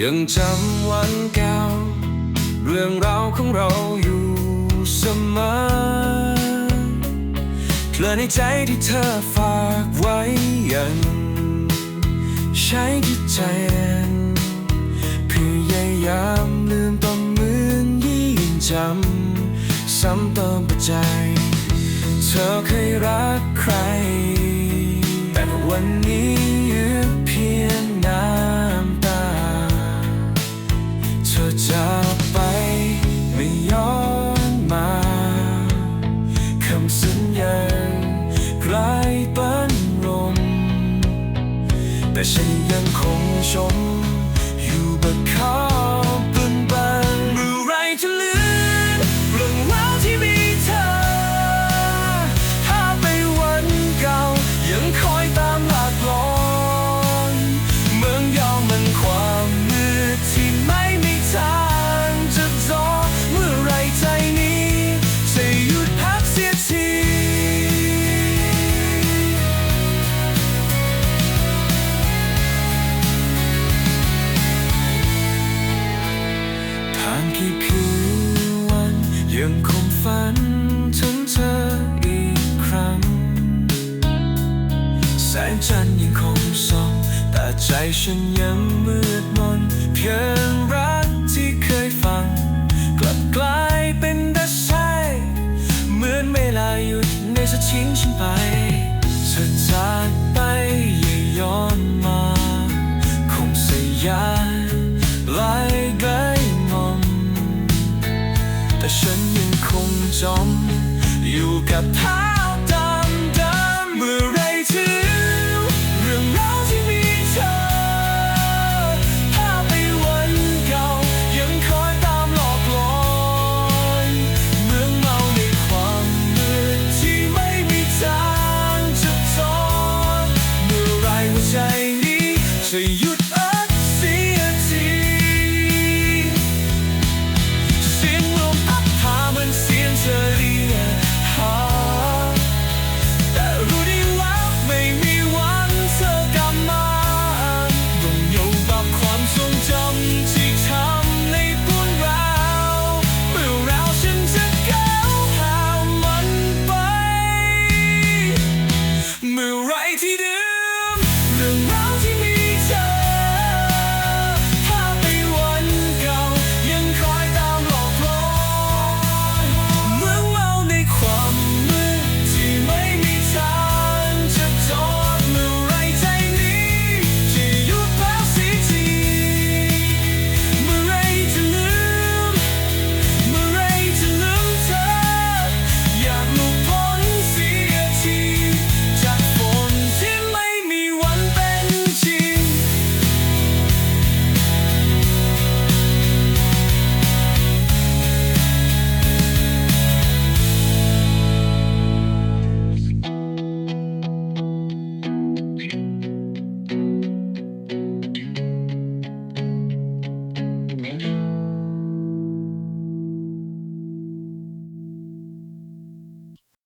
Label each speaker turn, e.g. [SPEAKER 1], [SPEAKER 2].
[SPEAKER 1] ยังจำวันเก่าเรื่องราวของเราอยู่เสมอเพลินในใจที่เธอฝากไว้ยังใช้ที่ใจพยายามลืมต้องเมือนยิ่งจำซ้ำเติมปัจจัย เธอเคยรักใคร แต่วันนี้ จะไปไม่ย้อนมาคำสัญญากลายเป็นลมแต่ฉันยังคงชม ผ่านกี่คืนวันยังคงฝันถึงเธออีกครั้ง แสงจันทร์ยังคงส่อง แต่ใจฉันยังมืดมนเพียงรักที่เคยฟัง กลับกลายเป็นดัชชัยเหมือนเวลาหยุดในจะทิ้งฉันไปเธอจากไปอย่าย้อนมา ฉันยังคงจม อยู่กับภาพดำเดิมเมื่อไรถึงเรื่องราวที่มีเธอ ภาไปวันเก่ายังคอยตามหลอกลอนเมืองเมาในความมืดที่ไม่มีทางจะจบเมื่อไรหัวใจนี้จะหยุด mighty do.